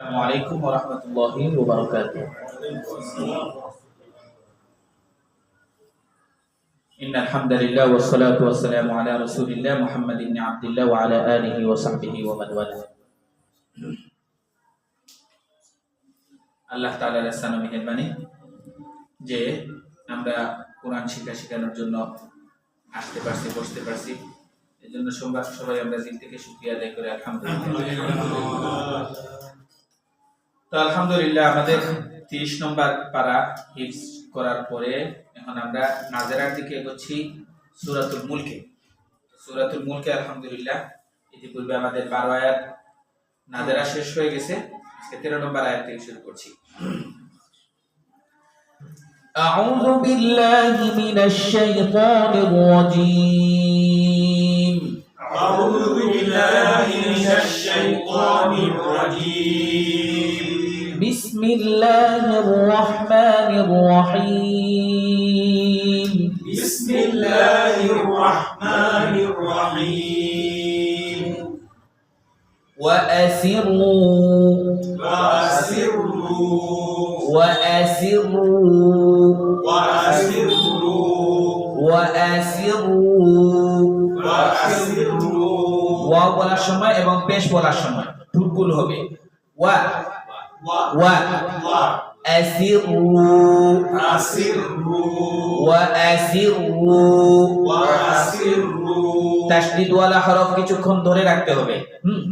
السلام عليكم ورحمة الله وبركاته إن الحمد لله والصلاة والسلام على رسول الله محمد بن عبد الله وعلى آله وصحبه ومن والاه আল্লাহ তাআলার ইহসান ও মেহেরবানি যে আমরা কোরআন শিক্ষা শেখানোর জন্য আসতে পারছি বসতে পারছি এই জন্য সবাই সবাই আমরা দিক থেকে শুক্রিয়া আদায় করে আলহামদুলিল্লাহ তো আলহামদুলিল্লাহ আমাদের তিরিশ নম্বর পারা হিফজ করার পরে এখন আমরা নাজারার দিকে এগোচ্ছি সুরাতুল মুলকে সুরাতুল মুলকে আলহামদুলিল্লাহ ইতিপূর্বে আমাদের বারো আয়াত নাজারা শেষ হয়ে গেছে আজকে তেরো নম্বর আয়াত থেকে শুরু করছি أعوذ بالله من الشيطان الرجيم الله الرحمن الرحيم بسم الله الرحمن الرحيم وأسروا وأسروا وأسروا وأسروا وأسروا وأسروا ওয়া বলার সময় এবং পেশ বলার সময় ঠুটগুল হবে ওয়া ওয়া أسروا وأسروا وأسروا وأسروا তাসদিদ ওয়ালা হরফ কিছুক্ষণ ধরে রাখতে হবে হুম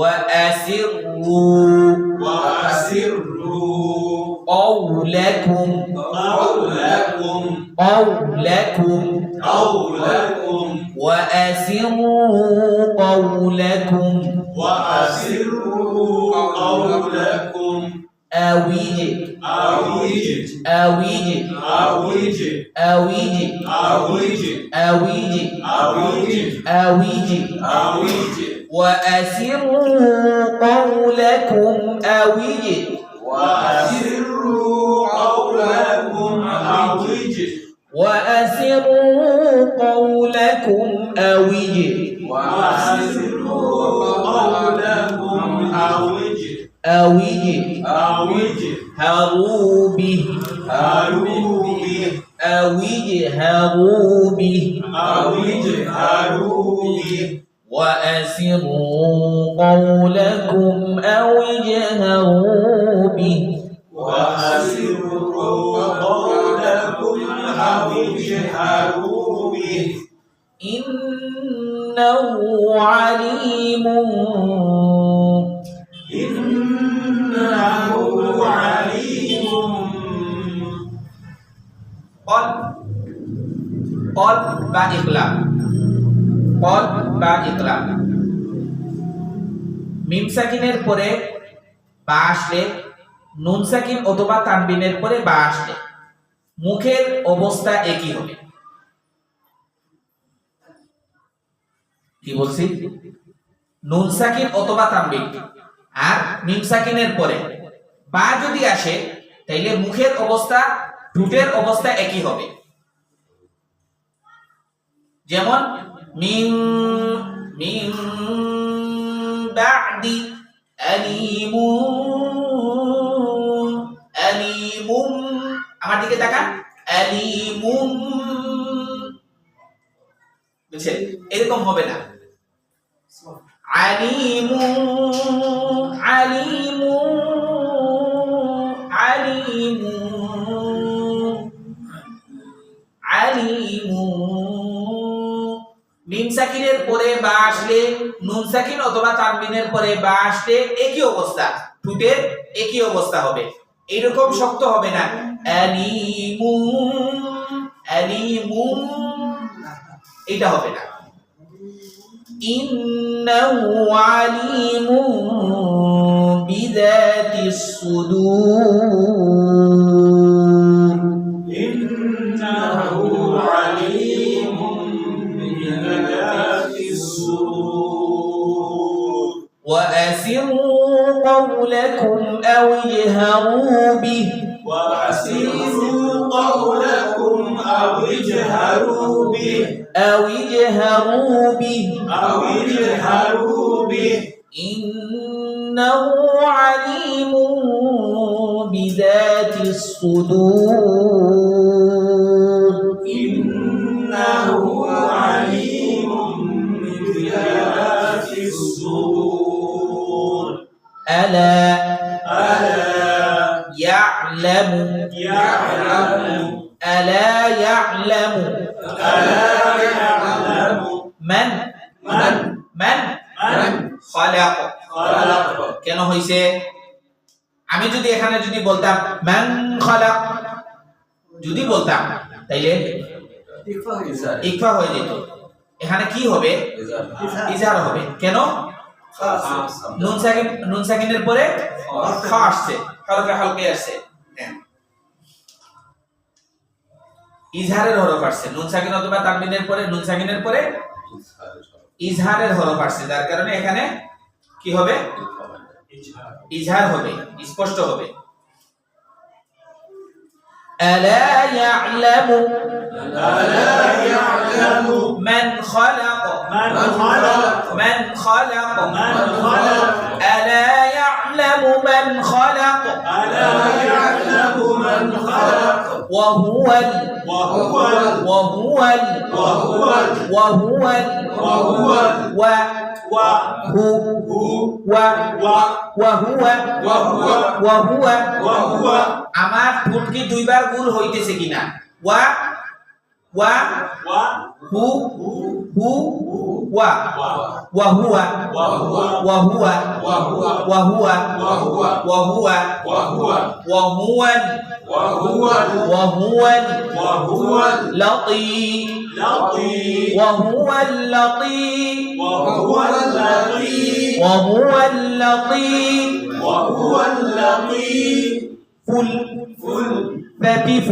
وأسروا وأسروا قولكم قولكم قولكم قولكم وأسروا قولكم وأسروا قولكم أويج أويج أويج أويج أويج أويج أويج أويج أويج أويج وأسروا قولكم أويج أو اجهروا به إنه عليم إنه عليم قل قل বা ইকলাম قل বা ইকলাম মিম সাকিনের পরে বা আসলে নুন সাকিন অথবা তানবিনের পরে বা আসলে মুখের অবস্থা একই হবে। কি বলছি? নুন সাকিন অথবা তানবিন আর মিম সাকিনের পরে। বা যদি আসে, তাইলে মুখের অবস্থা, ঠোঁটের অবস্থা একই হবে। যেমন, মিম মিম বাদি আলিমু আমার দিকে তাকান। আলিমুম বুঝছেন? এরকম হবে না। আলিমু আলিমু আলিমু আলিমু মিম সাকিনের পরে বা আসলে, নুন সাকিন অথবা তানবিনের পরে বা আসলে একই অবস্থা। ঠুটের একই অবস্থা হবে। এরকম শক্ত হবে না। أليمون أليمون إذا هو بلا إنه عليم بذات الصدور. বলতাম তাইলে ইকফা হয়ে যেত। এখানে কি হবে? ইজার। হবে। কেন? নুন সাকিন নুন সাকিনের পরে খা আসছে হালকা হালকা আসছে। হ্যাঁ। ইজহারের হরফ আসছে। নুন সাকিন অথবা তানবিনের পরে নুন সাকিনের পরে ইজহারের হরফ আসছে। যার কারণে এখানে কি হবে? ইজহার হবে স্পষ্ট হবে। ألا يعلم ألا يعلم من خلق من خلق من خلق من خلق ألا يعلم من خلق ألا يعلم من خلق وهو ال وهو وهو ال وهو وهو ال وهو و و هو و و وهو وهو وهو وهو আমার ফুটকি দুইবার গুল হইতেছে কিনা ওয়া ওয়া و হু হু ওয়া وهو وهو وهو وهو وهو وهو وهو وهو وهو وهو وهو اللطيف اللطيف وهو اللطيف وهو اللطيف وهو اللطيف وهو اللطيف فل فل خفيف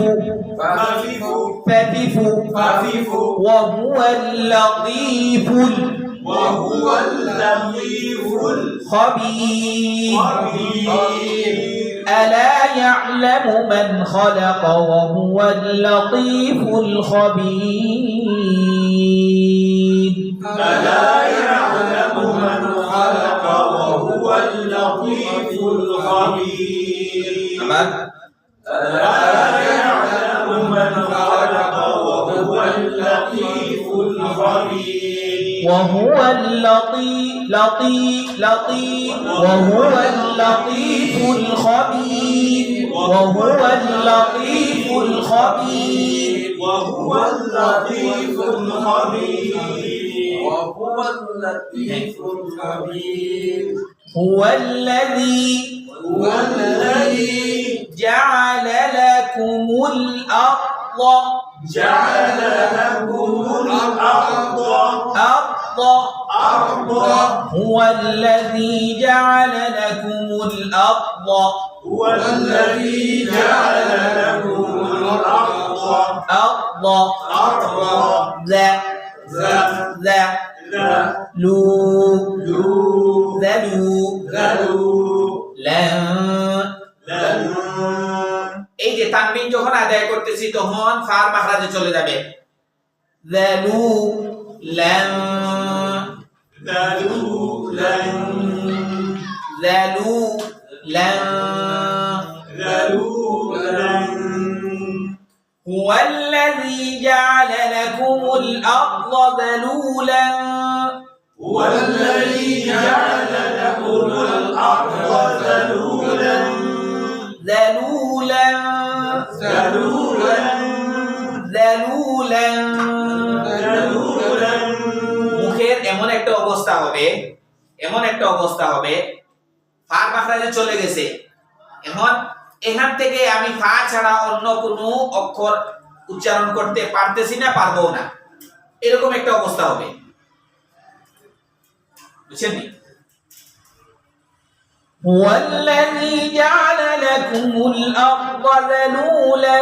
فتف خفيف وهو اللطيف وهو اللطيف الخبير ألا يعلم من خلق وهو اللطيف الخبير. ألا اللطيف لطيف لطيف. وهو اللطيف الخبير. وهو اللطيف الخبير. وهو اللطيف الخبير. وهو اللطيف الخبير. هو الذي هو الذي جعل لكم الأرض. جعل لكم الأرض. هو الذي جعل لكم الأرض هو الذي جعل لكم الأرض أرض أرضا ذا ذا ذا ذا لو لو ذلو ذلو لن لن এই যে তানবিন যখন আদায় করতেছি তখন ফার মাখরাজে চলে যাবে ذلو لن ذلو لن ذلو لن ذلو لن هو الذي جعل لكم الأرض ذلولا هو الذي جعل لكم الأرض ذلولا ذلولا ذلولا ذلولا ذلولا একটা অবস্থা হবে এমন একটা অবস্থা হবে ফার মাখরাজে চলে গেছে এখন এখান থেকে আমি ফা ছাড়া অন্য কোনো অক্ষর উচ্চারণ করতে পারতেছি না পারবো না এরকম একটা অবস্থা হবে বুঝছেন নি? هو الذي جعل لكم الأرض ذلولا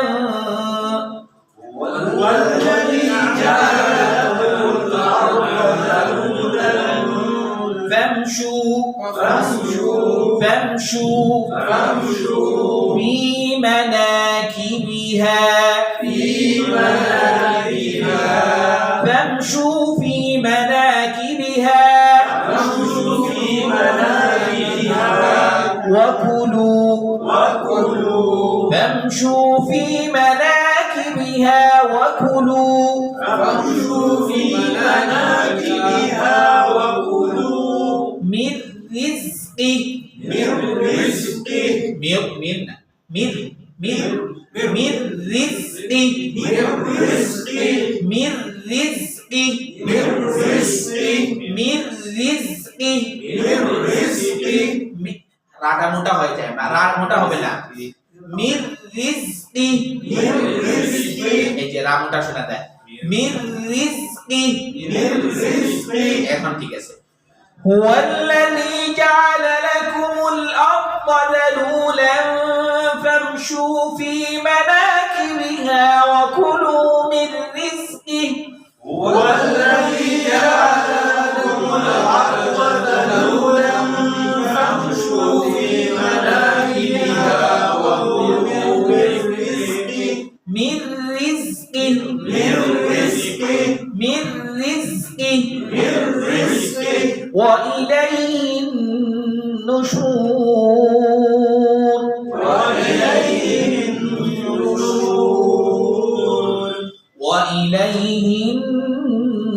هو الذي جعل فامشوا. فامشوا. فامشوا. فامشوا. في مناكبها. في مناكبها. فامشوا في مناكبها. فامشوا في مناكبها. وكلوا. وكلوا. فامشوا في مناكبها وكلوا. Mir, mir, mir, mir, mir rizqi, mir rizqi, mir rizqi, mir rizqi, mir rizqi, mir rizqi. রাটা মোটা হয়ে যায় না রাট মোটা হবে না মির রিজকি মির রিজকি এই যে রা মোটা শোনা যায় মির রিজকি মির রিজকি এখন ঠিক আছে হুয়াল não, com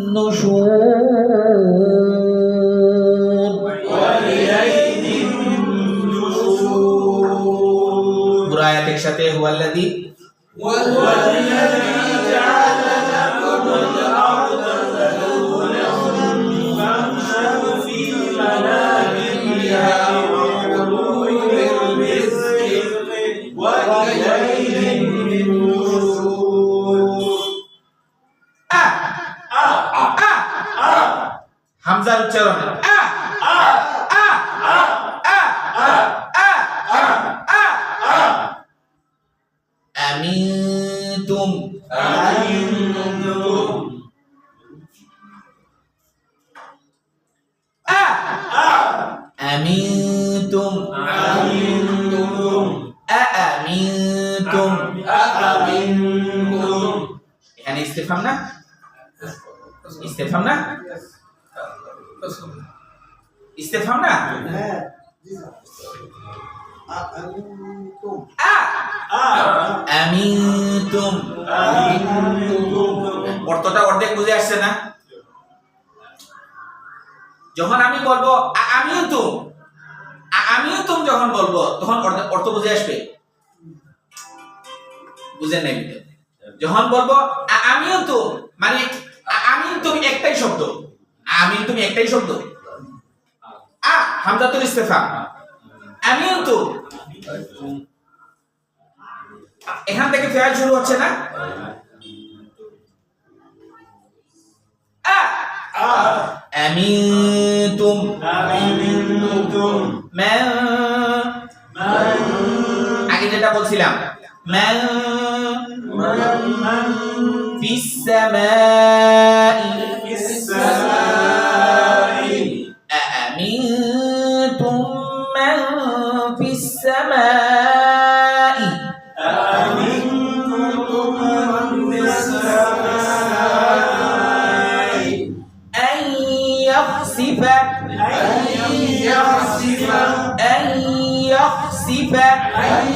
النشور وإليه النشور পুরো আয়াত একসাথে হুয়াল্লাযী والذي আমিনতুম। অর্থটা অর্ধেক বুঝে আসছে না? যখন আমি বলব আমিও তুম আমিও তুম যখন বলব, তখন অর্থ বুঝে আসবে? বুঝে নাই যখন বলব আমিও তুম মানে আমি তুমি একটাই শব্দ। আমি তুমি একটাই শব্দ। আ, হামজাতুল ইস্তেফা। আমিও তো এখান থেকে ফেয়াল শুরু হচ্ছে না আ أمنتم أأمنتم من আগে যেটা বলছিলাম من من في السماء يخسف أن يخسف أن يخسف أن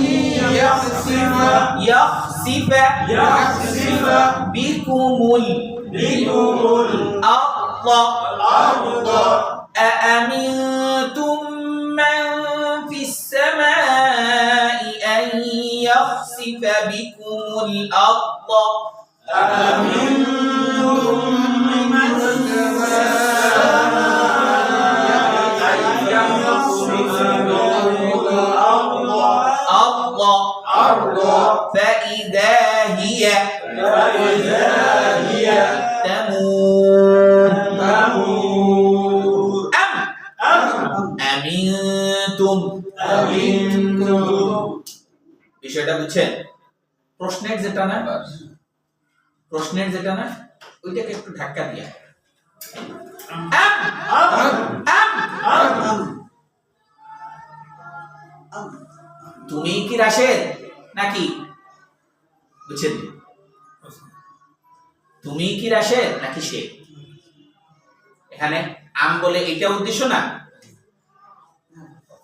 يخسف يخسف يخسف بكم بكم الأرض. الأرض أأمنتم من في السماء أن يخسف بكم الأرض؟ أأمنتم فإذا هي فإذا هي تمور تمور أم أم أمنتم أمنتم বিষয়টা বুঝছেন প্রশ্নের যেটা না প্রশ্নের যেটা না তুমি নাকি? বুঝছেন তুমি কি রাশেদ নাকি সে? এখানে আম বলে এটা উদ্দেশ্য না।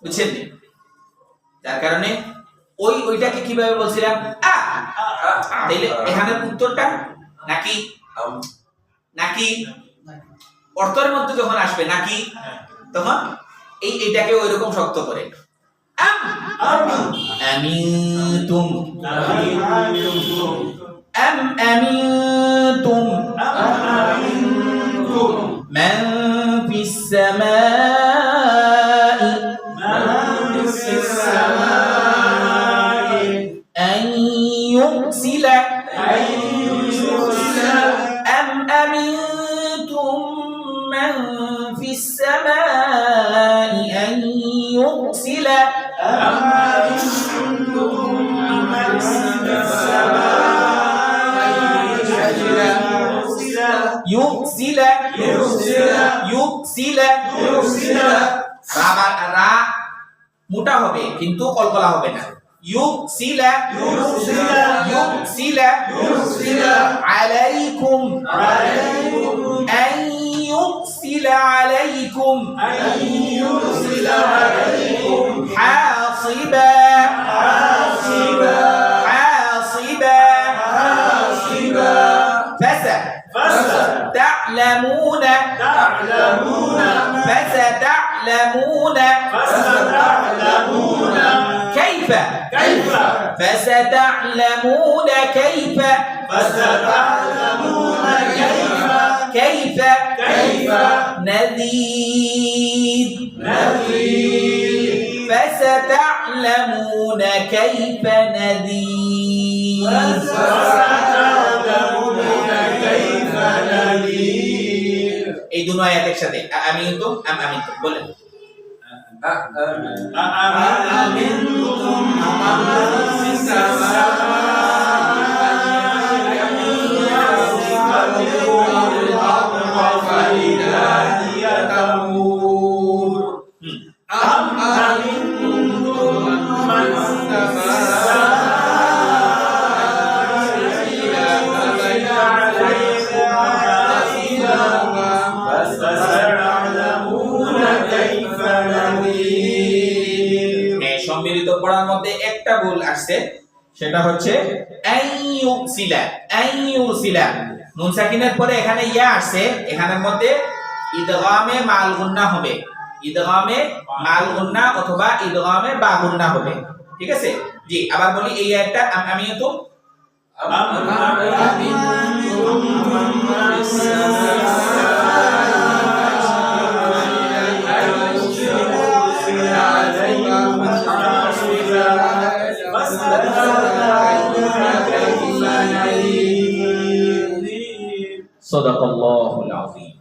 বুঝছেন? যার কারণে ওই ওইটাকে কীভাবে বলছিলাম? তাইলে এখানের উত্তরটা নাকি? নাকি? অর্থের মধ্যে যখন আসবে নাকি? তখন এই এটাকে ওই রকম শক্ত করে। আম আমিনতুম আম রা মোটা হবে কিন্তু কলকলা হবে না ইউসিলা ইউসিলা আলাইকুম أن يرسل عليكم حاصبا حاصبا فستعلمون فستعلمون كيف؟ فستعلمون كيف؟ كيف؟ كيف؟ نذير. فستعلمون كيف نذير. এই দুটো আয়াত একসাথে আমি তো আমি তো বলেন আমিনতুম আমাল্লাহু ফিস সামাআ নুন সাকিনের পরে এখানে ইয়া আসছে এখানের মধ্যে ইদগামে মাল গুন্না হবে ঈদগামে মাল গুন্না অথবা ঈদগামে বা গুন্না হবে ঠিক আছে জি আবার বলি এই একটা আমি তো সদাকল্লাহুল আযীম